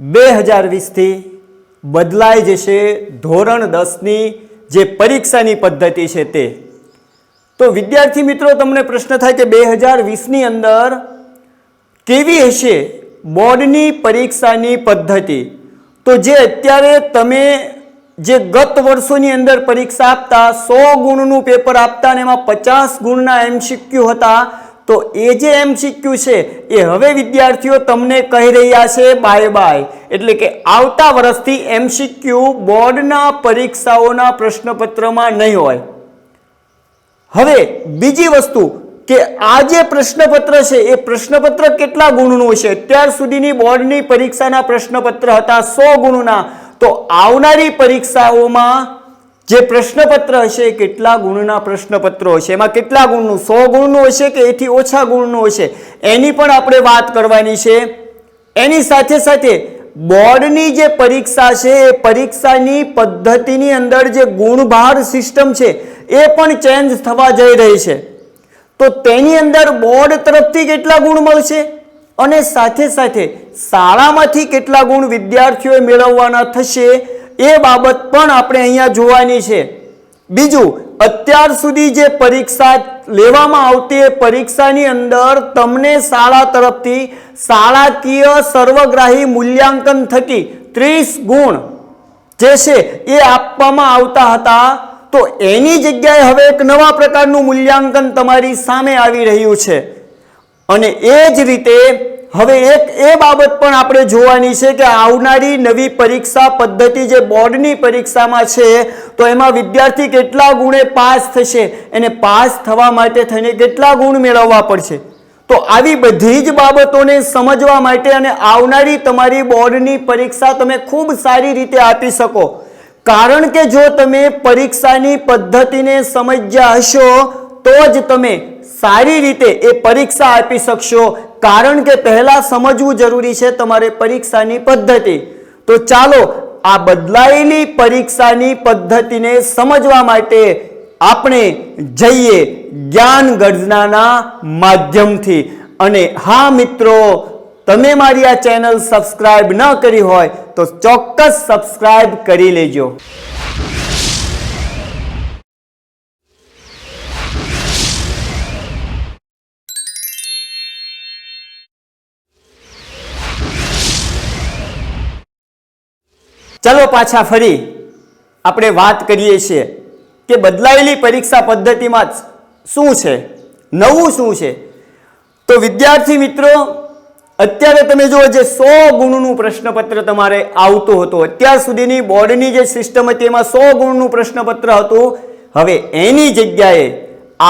બે હજાર વીસથી બદલાઈ જશે ધોરણ દસની જે પરીક્ષાની પદ્ધતિ છે તે. તો વિદ્યાર્થી મિત્રો, તમને પ્રશ્ન થાય કે બે હજાર વીસની અંદર કેવી હશે બોર્ડની પરીક્ષાની પદ્ધતિ? તો જે અત્યારે તમે જે ગત વર્ષોની અંદર પરીક્ષા આપતા, સો ગુણનું પેપર આપતા અને એમાં પચાસ ગુણના એમસીક્યુ હતા તો એ જે એમસીક્યુ છે, એ હવે વિદ્યાર્થીઓ તમને કહી રહ્યા છે બાય બાય એટલે કે આવતા વર્ષથી એમસીક્યુ બોર્ડના પરીક્ષાઓના પ્રશ્નપત્રમાં નહીં હોય. હવે બીજી વસ્તુ કે આ જે પ્રશ્નપત્ર છે, એ પ્રશ્નપત્ર કેટલા ગુણનું છે? અત્યાર સુધીની બોર્ડની પરીક્ષાના પ્રશ્નપત્ર હતા સો ગુણના. તો આવનારી પરીક્ષાઓમાં જે પ્રશ્નપત્ર હશે, એ કેટલા ગુણના પ્રશ્નપત્રો હશે? એમાં કેટલા ગુણનું? સો ગુણનું હશે કે એથી ઓછા ગુણનું હશે? એની પણ આપણે વાત કરવાની છે. એની સાથે સાથે બોર્ડની જે પરીક્ષા છે, એ પરીક્ષાની પદ્ધતિની અંદર જે ગુણભાર સિસ્ટમ છે, એ પણ ચેન્જ થવા જઈ રહી છે. તો તેની અંદર બોર્ડ તરફથી કેટલા ગુણ મળશે? અને સાથે સાથે શાળામાંથી કેટલા ગુણ વિદ્યાર્થીઓએ મેળવવાના થશે? એ બાબત પણ આપણે અહીંયા જોવાની છે. બીજું, અત્યાર સુધી જે પરીક્ષા લેવામાં આવતી એ પરીક્ષાની અંદર તમને શાળા તરફથી શાળાકીય સર્વગ્રાહી મૂલ્યાંકન થકી ત્રીસ ગુણ જે છે એ આપવામાં આવતા હતા. તો એની જગ્યાએ હવે એક નવા પ્રકારનું મૂલ્યાંકન તમારી સામે આવી રહ્યું છે. અને એ જ રીતે હવે એક એ બાબત પણ આપણે જોવાની છે કે આવનારી નવી પરીક્ષા પદ્ધતિ જે બોર્ડની પરીક્ષામાં છે, તો એમાં વિદ્યાર્થી કેટલા ગુણે પાસ થશે? એને પાસ થવા માટે થઈને કેટલા ગુણ મેળવવા પડશે? તો આવી બધી જ બાબતોને સમજવા માટે અને આવનારી તમારી બોર્ડની પરીક્ષા તમે ખૂબ સારી રીતે આપી શકો. કારણ કે જો તમે પરીક્ષાની પદ્ધતિને સમજ્યા હશો, તો જ તમે સારી રીતે એ પરીક્ષા આપી શકશો. કારણ કે પહેલા સમજવું જરૂરી છે તમારે પરીક્ષાની પદ્ધતિ. તો ચાલો આ બદલાયેલી પરીક્ષાની પદ્ધતિને સમજવા માટે આપણે જઈએ જ્ઞાન ગર્જનાના માધ્યમથી. અને હા મિત્રો, તમે મારી આ ચેનલ સબસ્ક્રાઇબ ન કરી હોય તો ચોક્કસ સબસ્ક્રાઇબ કરી લેજો. ચલો પાછા ફરી. આપણે વાત કરીએ છીએ કે બદલાયેલી પરીક્ષા પદ્ધતિમાં શું છે? નવું શું છે? તો વિદ્યાર્થી મિત્રો, અત્યારે તમે જુઓ જે સો ગુણનું પ્રશ્નપત્ર તમારે આવતું હતું, અત્યાર સુધીની બોર્ડની જે સિસ્ટમ હતી એમાં સો ગુણનું પ્રશ્નપત્ર હતું. હવે એની જગ્યાએ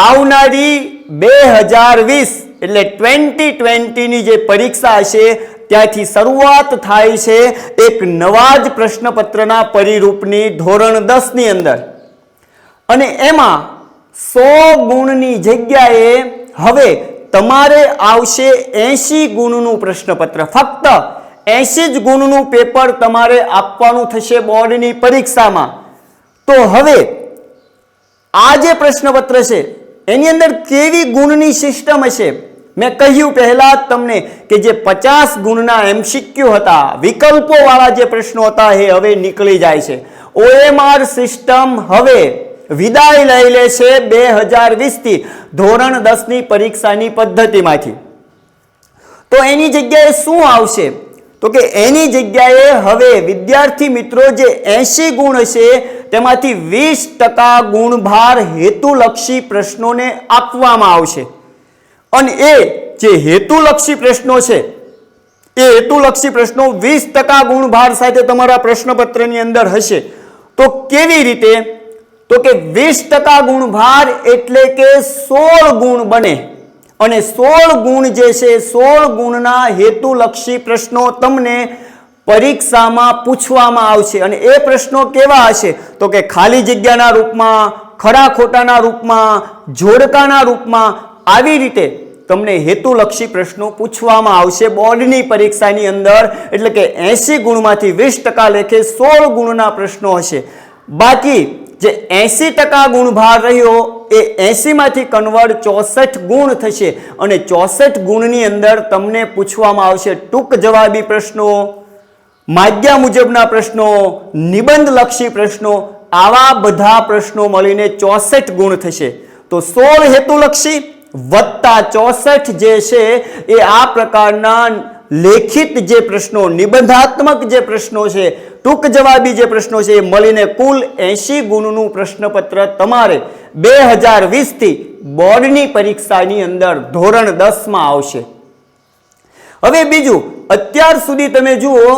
આવનારી બે હજાર વીસ, એટલે ટ્વેન્ટી ટ્વેન્ટીની જે પરીક્ષા હશે ત્યાંથી શરૂઆત થાય છે એક નવા જ પ્રશ્નપત્રના પરિરૂપની ધોરણ દસની અંદર. અને એમાં સો ગુણની જગ્યાએ હવે તમારે આવશે એસી ગુણનું પ્રશ્નપત્ર. ફક્ત એસી જ ગુણનું પેપર તમારે આપવાનું થશે બોર્ડની પરીક્ષામાં. તો હવે આ જે પ્રશ્નપત્ર છે, એની અંદર કેવી ગુણની સિસ્ટમ હશે? મેં કહ્યું પહેલા જ તમને કે જે પચાસ ગુણના એમસીક્યુ હતા વિકલ્પો વાળા જે પ્રશ્નો હતા એ હવે નીકળી જાય છે. ઓએમઆર સિસ્ટમ હવે વિદાય લઈ લે છે બે હજાર વીસથી ધોરણ દસની પરીક્ષાની પદ્ધતિમાંથી. તો એની જગ્યાએ શું આવશે? તો કે એની જગ્યાએ હવે વિદ્યાર્થી મિત્રો જે એસી ગુણ હશે તેમાંથી વીસ ટકા ગુણભાર હેતુલક્ષી પ્રશ્નોને આપવામાં આવશે. અને એ જે હેતુલક્ષી પ્રશ્નો છે, એ હેતુલક્ષી પ્રશ્નો વીસ ટકા ગુણભાર સાથે તમારા પ્રશ્નપત્રની અંદર હશે. તો કેવી રીતે? તો કે વીસ ટકા ગુણભાર એટલે કે સોળ ગુણ બને. અને સોળ ગુણ જે છે, સોળ ગુણના હેતુલક્ષી પ્રશ્નો તમને પરીક્ષામાં પૂછવામાં આવશે. અને એ પ્રશ્નો કેવા હશે? તો કે ખાલી જગ્યાના રૂપમાં, ખરા ખોટાના રૂપમાં, જોડકાના રૂપમાં આવી રીતે તમને હેતુલક્ષી પ્રશ્નો પૂછવામાં આવશે. બોર્ડની પરીક્ષાની અંદર એટલે કે એંસી ગુણમાંથી વીસ ટકા લેખે સોળ ગુણના પ્રશ્નો હશે. બાકી જે એંસી ટકા ગુણભાર રહ્યો એ એંસીમાંથી કન્વર્ટ ચોસઠ ગુણ થશે અને ચોસઠ ગુણની અંદર તમને પૂછવામાં આવશે ટૂંક જવાબી પ્રશ્નો, માગ્યા મુજબના પ્રશ્નો, નિબંધલક્ષી પ્રશ્નો, આવા બધા પ્રશ્નો મળીને ચોસઠ ગુણ થશે. તો સોળ હેતુલક્ષી વત્તા ચોસઠ જે છે એ આ પ્રકારના લેખિત જે પ્રશ્નો, નિબંધાત્મક જે પ્રશ્નો છે, ટૂંક જવાબી જે પ્રશ્નો છે એ મળીને કુલ એંશી ગુણનું પ્રશ્નપત્ર તમારે બે હજાર વીસથી બોર્ડની પરીક્ષાની અંદર ધોરણ દસમાં આવશે. હવે બીજું, અત્યાર સુધી તમે જુઓ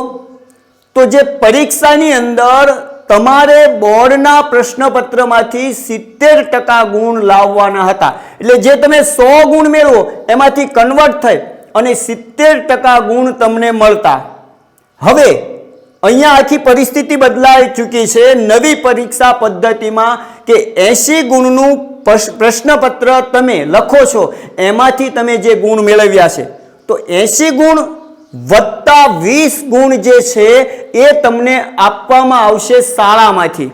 તો જે પરીક્ષાની અંદર તમારે બોર્ડના પ્રશ્નપત્રમાંથી સિત્તેર ટકા ગુણ લાવવાના હતા. એટલે જે તમે સો ગુણ મેળવો, એમાંથી કન્વર્ટ થઈ અને સિત્તેર ટકા ગુણ તમને મળતા. હવે, અહીંયા આખી પરિસ્થિતિ બદલાઈ ચૂકી છે નવી પરીક્ષા પદ્ધતિમાં કે એસી ગુણનું પ્રશ્નપત્ર તમે લખો છો, એમાંથી તમે જે ગુણ મેળવ્યા છે. તો એસી ગુણ વત્તા વીસ ગુણ જે છે, એ તમને આપવામાં આવશે શાળામાંથી.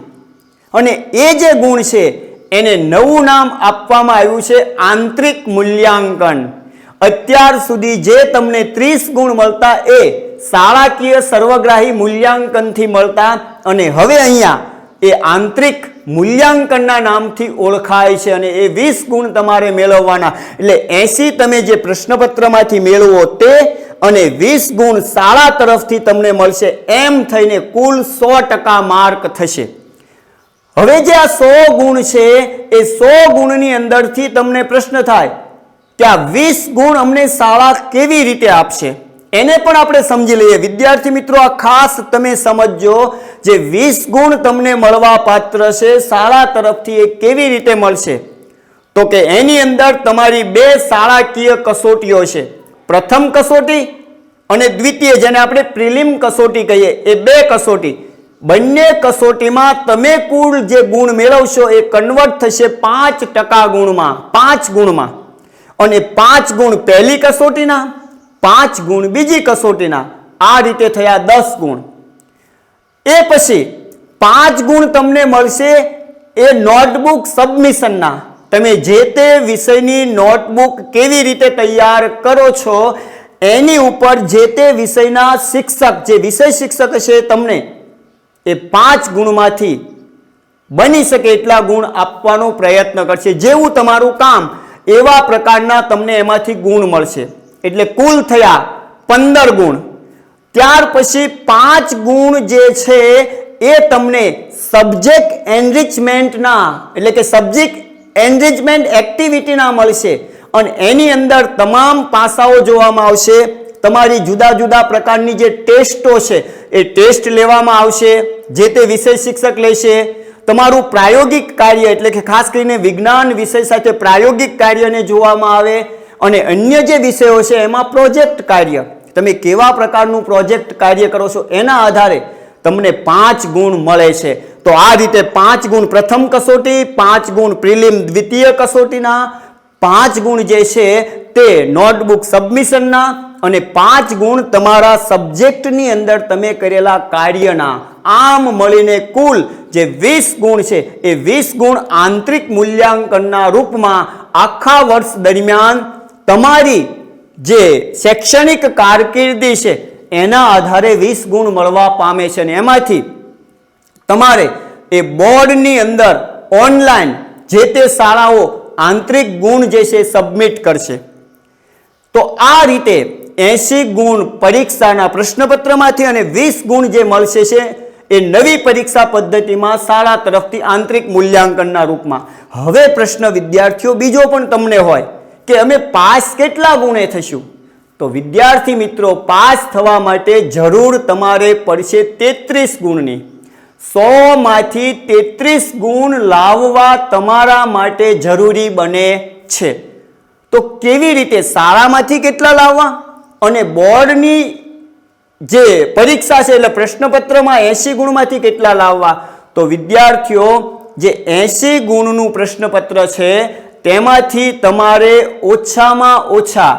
અને એ જે ગુણ છે એને નવું નામ આપવામાં આવ્યું છે આંતરિક મૂલ્યાંકન. અત્યાર સુધી જે તમને ત્રીસ ગુણ મળતા એ શાળાકીય સર્વગ્રાહી મૂલ્યાંકનથી મળતા અને હવે અહીંયા એ આંતરિક મૂલ્યાંકનના નામથી ઓળખાય છે અને એ વીસ ગુણ તમારે મેળવવાના. એટલે એસી તમે જે પ્રશ્નપત્રમાંથી મેળવો તે અને વીસ ગુણ શાળા તરફથી તમને મળશે. એમ થઈને કુલ સો ટકા માર્ક થશે. હવે જે આ સો ગુણ છે, એ સો ગુણની અંદરથી તમને પ્રશ્ન થાય કે આ વીસ ગુણ અમને શાળા કેવી રીતે આપશે? એને પણ આપણે સમજી લઈએ. વિદ્યાર્થી મિત્રો, આ ખાસ તમે સમજજો જે વીસ ગુણ તમને મળવા પાત્ર છે, શાળા તરફથી એ કેવી રીતે મળશે? તો કે એની અંદર તમારી બે શાળાકીય કસોટીઓ છે. પ્રથમ કસોટી અને દ્વિતીય, જેને આપણે પ્રિલિમ કસોટી કહીએ, એ બે કસોટી. બંને કસોટીમાં તમે કુલ જે ગુણ મેળવશો એ કન્વર્ટ થશે પાંચ ટકા ગુણમાં, પાંચ ગુણમાં. અને પાંચ ગુણ પહેલી કસોટીના, પાંચ ગુણ બીજી કસોટીના, આ રીતે થયા દસ ગુણ. એ પછી પાંચ ગુણ તમને મળશે એ નોટબુક સબમિશનના. તમે જે તે વિષયની નોટબુક કેવી રીતે તૈયાર કરો છો, એની ઉપર જે તે વિષયના શિક્ષક, જે વિષય શિક્ષક છે તમને એ પાંચ ગુણમાંથી બની શકે એટલા ગુણ આપવાનો પ્રયત્ન કરશે. જેવું તમારું કામ, એવા પ્રકારના તમને એમાંથી ગુણ મળશે. એટલે કુલ થયા પંદર ગુણ. ત્યાર પછી પાંચ ગુણ જે છે, એ તમને સબ્જેક્ટ એનરિચમેન્ટના એટલે કે સબ્જેક્ટ એનરિચમેન્ટ એક્ટિવિટીના મળશે. અને એની અંદર તમામ પાસાઓ જોવામાં આવશે. તમારી જુદા જુદા પ્રકારની જે ટેસ્ટો છે, એ ટેસ્ટ લેવામાં આવશે, જે તે વિષય શિક્ષક લેશે. તમારું પ્રાયોગિક કાર્ય એટલે કે ખાસ કરીને વિજ્ઞાન વિષય સાથે પ્રાયોગિક કાર્યને જોવામાં આવે અને અન્ય જે વિષયો છે, એમાં પ્રોજેક્ટ કાર્ય. તમે કેવા પ્રકારનું પ્રોજેક્ટ કાર્ય કરો છો, એના આધારે તમને પાંચ ગુણ મળે છે. તો આ રીતે પાંચ ગુણ પ્રથમ કસોટી, પાંચ ગુણ પ્રિલિમ દ્વિતીય કસોટીના પાંચ ગુણ જે છે તે નોટબુક સબમિશનના અને પાંચ ગુણ તમારા સબ્જેક્ટની અંદર તમે કરેલા કાર્યના આમ મળીને કુલ જે વીસ ગુણ છે, એ વીસ ગુણ આંતરિક મૂલ્યાંકનના રૂપમાં આખા વર્ષ દરમિયાન તમારી જે શૈક્ષણિક કારકિર્દી છે, એના આધારે વીસ ગુણ મળવા પામે છે અને એમાંથી તમારે એ બોર્ડની અંદર ઓનલાઈન જે તે શાળાઓ આંતરિક ગુણ જે છે, સબમિટ કરશે. તો આ રીતે એસી ગુણ પરીક્ષાના પ્રશ્નપત્રમાંથી અને વીસ ગુણ જે મળશે છે, એ નવી પરીક્ષા પદ્ધતિમાં શાળા તરફથી આંતરિક મૂલ્યાંકનના રૂપમાં. હવે પ્રશ્ન વિદ્યાર્થીઓ, બીજો પણ તમને હોય કે અમે પાસ કેટલા ગુણે થશું? તો વિદ્યાર્થી મિત્રો, પાસ થવા માટે જરૂર તમારે પડશે તેત્રીસ ગુણની. સોમાંથી તેત્રીસ ગુણ લાવવા તમારા માટે જરૂરી બને છે. તો કેવી રીતે શાળામાંથી કેટલા લાવવા? અને બોર્ડની જે પરીક્ષા છે એટલે પ્રશ્નપત્રમાં એસી ગુણમાંથી કેટલા લાવવા? તો વિદ્યાર્થીઓ, જે એસી ગુણનું પ્રશ્નપત્ર છે, તેમાંથી તમારે ઓછામાં ઓછા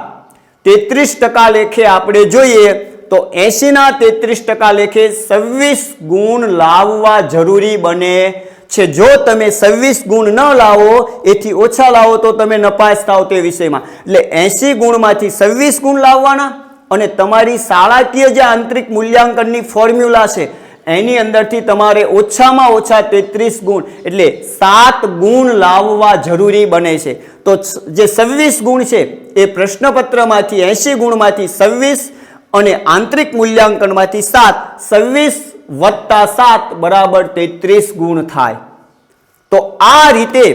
તેત્રીસ ટકા લેખે આપણે જોઈએ તો એસીના તેત્રીસ ટકા લેખે છવ્વીસ ગુણ લાવવા જરૂરી બને છે. જો તમે છવ્વીસ ગુણ ન લાવો, એથી ઓછા લાવો તો તમે નપાસ થાવ તે વિષયમાં. એટલે એસી ગુણમાંથી છવ્વીસ ગુણ લાવવાના અને તમારી શાળાકીય જે આંતરિક મૂલ્યાંકનની ફોર્મ્યુલા છે, એની અંદરથી તમારે ઓછામાં ઓછા તેત્રીસ ગુણ, એટલે સાત ગુણ લાવવા જરૂરી બને છે. તો જે છવ્વીસ ગુણ છે, એ પ્રશ્નપત્રમાંથી એંશી ગુણમાંથી છવ્વીસ અને આંતરિક મૂલ્યાંકનમાંથી સાત સવીસ વત્તા સાત બરાબર તેત્રીસ ગુણ થાય. તો આ રીતે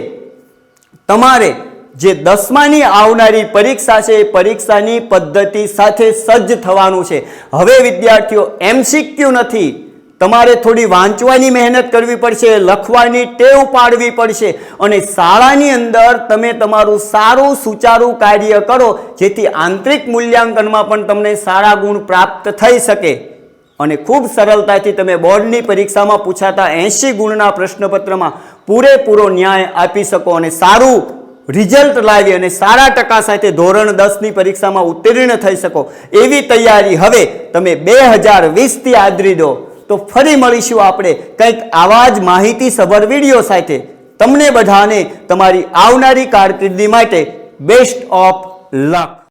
તમારે જે દસમાની આવનારી પરીક્ષા છે, એ પરીક્ષાની પદ્ધતિ સાથે સજ્જ થવાનું છે. હવે વિદ્યાર્થીઓ એમસીક્યુ નથી. તમારે થોડી વાંચવાની મહેનત કરવી પડશે, લખવાની ટેવ પાડવી પડશે અને શાળાની અંદર તમે તમારું સારું સુચારું કાર્ય કરો, જેથી આંતરિક મૂલ્યાંકનમાં પણ તમને સારા ગુણ પ્રાપ્ત થઈ શકે. અને ખૂબ સરળતાથી તમે બોર્ડની પરીક્ષામાં પૂછાતા એંશી ગુણના પ્રશ્નપત્રમાં પૂરેપૂરો ન્યાય આપી શકો અને સારું રિઝલ્ટ લાવી અને સારા ટકા સાથે ધોરણ દસની પરીક્ષામાં ઉત્તીર્ણ થઈ શકો. એવી તૈયારી હવે તમે બે હજાર વીસથી આદરી દો. તો ફરી મળીશું આપણે કંઈક આવા જ માહિતી સભર વીડિયો સાથે. તમને બધાને તમારી આવનારી કારકિર્દી માટે બેસ્ટ ઓફ લક